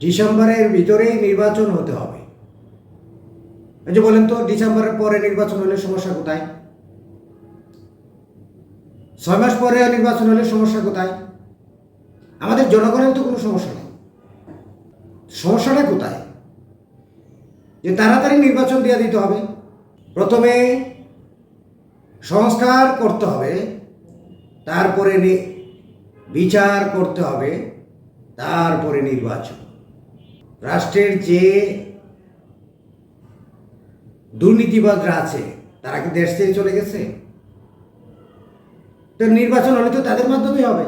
ডিসেম্বরের ভিতরেই নির্বাচন হতে হবে। এই যে বলেন তো, ডিসেম্বরের পরে নির্বাচন হলে সমস্যা কোথায়? ছয় মাস পরে নির্বাচন হলে সমস্যা কোথায়? আমাদের জনগণের তো কোনো সমস্যা নেই। সমস্যাটা কোথায়? যে তাড়াতাড়ি নির্বাচন দিয়ে দিতে হবে। প্রথমে সংস্কার করতে হবে। তারপরে বিচার করতে হবে। তারপরে নির্বাচন। রাষ্ট্রের যে দুর্নীতিবাদরা আছে, তারা কি দেশ থেকে চলে গেছে? তো নির্বাচন হলে তো তাদের মাধ্যমেই হবে।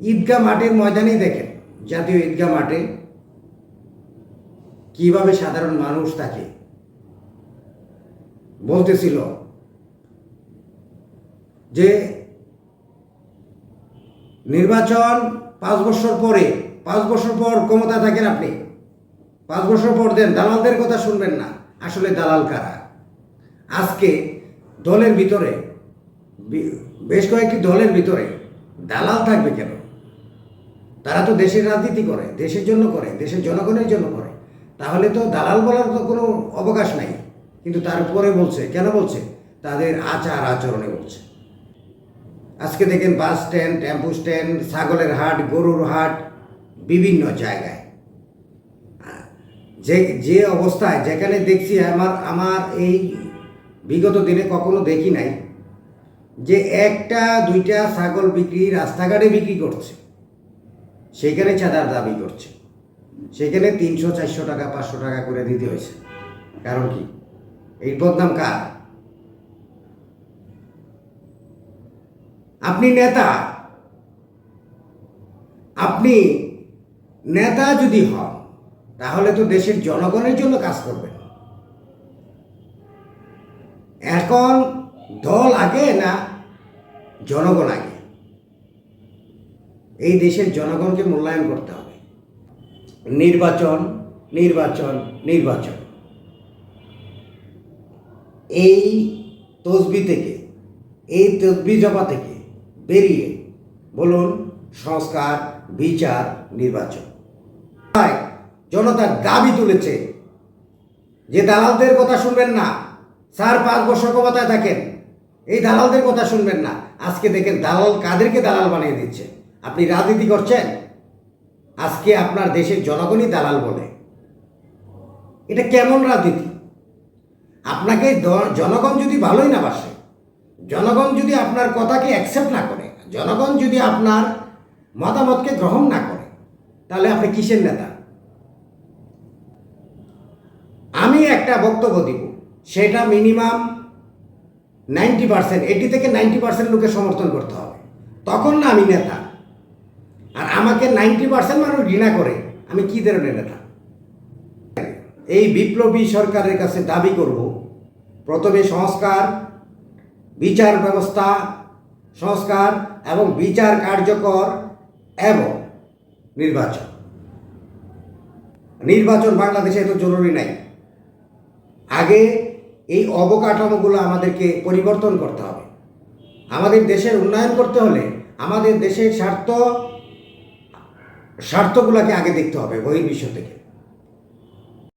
ঈদগাহ মাঠের ময়দানেই দেখেন, জাতীয় ঈদগাহ মাঠে কীভাবে সাধারণ মানুষ তাকে বলতেছিল যে, নির্বাচন পাঁচ বছর পরে পাঁচ বছর পর ক্ষমতা থাকেন আপনি। পাঁচ বছর পর দেন, দালালদের কথা শুনবেন না। আসলে দালাল কারা? আজকে দলের ভিতরে বেশ কয়েকটি দলের ভিতরে দালাল থাকবে কেন? তারা তো দেশের রাজনীতি করে, দেশের জন্য করে, দেশের জনগণের জন্য করে। তাহলে তো দালাল বলার তো কোনো অবকাশ নাই। কিন্তু তারপরে বলছে, কেন বলছে? তাদের আচার আচরণে বলছে। আজকে দেখেন বাস স্ট্যান্ড, টেম্পু স্ট্যান্ড, ছাগলের হাট, গরুর হাট বিভিন্ন জায়গায়। যে যে অবস্থায় যেখানে দেখছি আমার আমার এই বিগত দিনে কখনো দেখি নাই যে একটা, দুইটা ছাগল বিক্রি, রাস্তাঘাটে বিক্রি করছে। সেখানে চাঁদার দাবি করছে। সেখানে তিনশো, চারশো টাকা, পাঁচশো টাকা করে দিতে হয়েছে। কারণ কি? এই বদনাম কার? আপনি নেতা। আপনি নেতা যদি হন, তাহলে তো দেশের জনগণের জন্য কাজ করবেন। এখন দল আগে না জনগণ আগে? এই দেশের জনগণকে মূল্যায়ন করতে হবে। নির্বাচন নির্বাচন নির্বাচন। এই তসবি থেকে, এই তসবি জমা থেকে বেরিয়ে বলুন সংস্কার, বিচার, নির্বাচন। জনতার দাবি তুলেছে। যে দালালদের কথা শুনবেন না, স্যার পাঁচ বছর ক্ষমতায় থাকেন, এই দালালদের কথা শুনবেন না। আজকে দেখেন দালাল কাদেরকে দালাল বানিয়ে দিচ্ছে? আপনি রাজনীতি করছেন? আজকে আপনার দেশের জনগণই দালাল বলে। এটা কেমন রাজনীতি? আপনাকে জনগণ যদি ভালোই না বাসে, জনগণ যদি আপনার কথাকে অ্যাকসেপ্ট না করে, জনগণ যদি আপনার মতামতকে গ্রহণ না করে তাহলে আপনি কিসের নেতা? আমি একটা বক্তব্য দিব, সেটা মিনিমাম নাইনটি পার্সেন্ট এইটি থেকে নাইনটি পার্সেন্ট লোকের সমর্থন করতে হবে। তখন না আমি নেতা। আর আমাকে নাইনটি পার্সেন্ট মানুষ ঘৃণা করে, আমি কী ধরনের নেতা? এই বিপ্লবী সরকারের কাছে দাবি করব, প্রথমে সংস্কার, বিচার ব্যবস্থা, সংস্কার এবং বিচার কার্যকর এবং নির্বাচন। নির্বাচন বাংলাদেশে এত জরুরি নাই। আগে এই অবকাঠামোগুলো আমাদেরকে পরিবর্তন করতে হবে। আমাদের দেশের উন্নয়ন করতে হলে আমাদের দেশের স্বার্থ, স্বার্থগুলোকে আগে দেখতে হবে বহির্বিশ্ব থেকে।